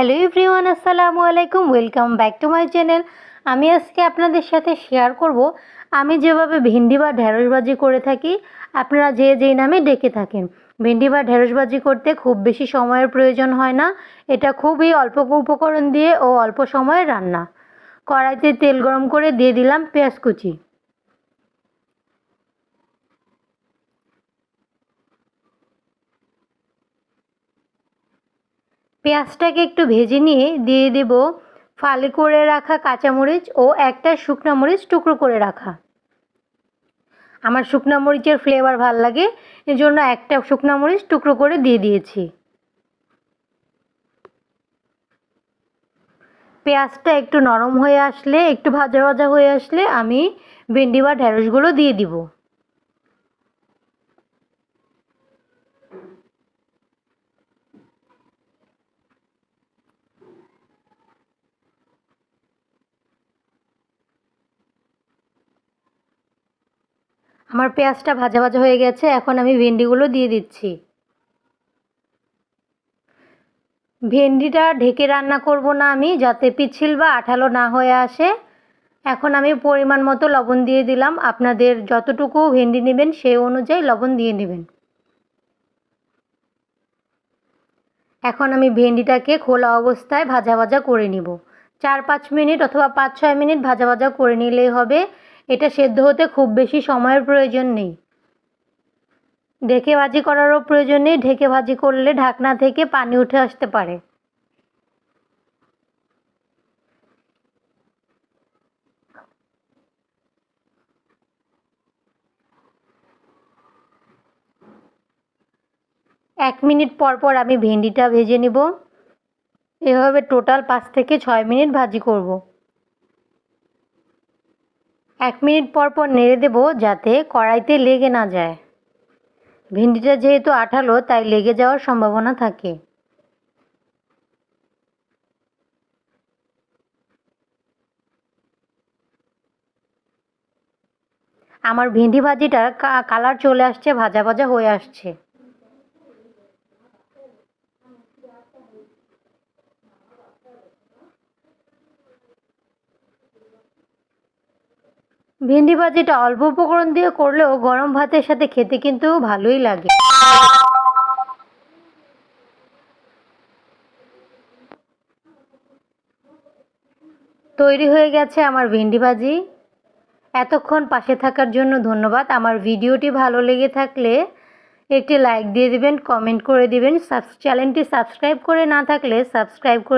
Hello everyone, আসসালামু আলাইকুম, welcome back to my channel. আমি আজকে আপনাদের সাথে শেয়ার করব, আমি যেভাবে ভেন্ডি বা ঢ্যাঁড়স ভাজি করে থাকি, আপনারা যে যেই নামে ডেকে থাকেন। ভেন্ডি বা ঢ্যাঁড়স ভাজি করতে খুব বেশি সময়ের প্রয়োজন হয় না, এটা খুবই অল্প উপকরণ দিয়ে ও অল্প সময়ে রান্না। কড়াইতে তেল গরম করে দিয়ে দিলাম পেঁয়াজ কুচি। পেঁয়াজটাকে একটু ভেজে নিয়ে দিয়ে দেব ফালি করে রাখা কাঁচামরিচ ও একটা শুকনো মরিচ টুকরো করে রাখা। আমার শুকনো মরিচের ফ্লেভার ভালো লাগে, এজন্য একটা শুকনো মরিচ টুকরো করে দিয়ে দিয়েছি। পেঁয়াজটা একটু নরম হয়ে আসলে, একটু ভাজা ভাজা হয়ে আসলে আমি ভেন্ডি বা ঢ্যাঁড়সগুলো দিয়ে দিব। আমার পেঁয়াজটা ভাজা ভাজা হয়ে গেছে, এখন আমি ভেন্ডিগুলো দিয়ে দিচ্ছি। ভেন্ডিটা ঢেকে রান্না করব না আমি, যাতে পিছিল বা আঠালো না হয়ে আসে। এখন আমি পরিমাণ মতো লবণ দিয়ে দিলাম। আপনাদের যতটুকু ভেন্ডি নেবেন সেই অনুযায়ী লবণ দিয়ে নেবেন। এখন আমি ভেন্ডিটাকে খোলা অবস্থায় ভাজা ভাজা করে নিব। চার পাঁচ মিনিট অথবা পাঁচ ছয় মিনিট ভাজা ভাজা করে নিলেই হবে। এটা সেদ্ধ হতে খুব বেশি সময়ের প্রয়োজন নেই। ঢেকে ভাজি করারও প্রয়োজন নেই। ঢেকে ভাজি করলে ঢাকনা থেকে পানি উঠে আসতে পারে। এক মিনিট পর পর আমি ভেন্ডিটা ভেজে নিব। এভাবে টোটাল পাঁচ থেকে ছয় মিনিট ভাজি করব। এক মিনিট পর পর নেড়ে দেব যাতে কড়াইতে লেগে না যায়। ভেন্ডিটা যেহেতু আঠালো, তাই লেগে যাওয়ার সম্ভাবনা থাকে। আমার ভেন্ডি ভাজিটার কালার চলে আসছে, ভাজা ভাজা হয়ে আসছে। ভেন্ডি ভাজিটা অল্প উপকরণ দিয়ে করলেও গরম ভাতের সাথে খেতে কিন্তু ভালোই লাগে। তৈরি হয়ে গেছে আমার ভেন্ডি ভাজি। এতক্ষণ পাশে থাকার জন্য ধন্যবাদ। আমার ভিডিওটি ভালো লেগে থাকলে একটি লাইক দিয়ে দিবেন, কমেন্ট করে দিবেন। চ্যানেলটি সাবস্ক্রাইব করে না থাকলে সাবস্ক্রাইব করে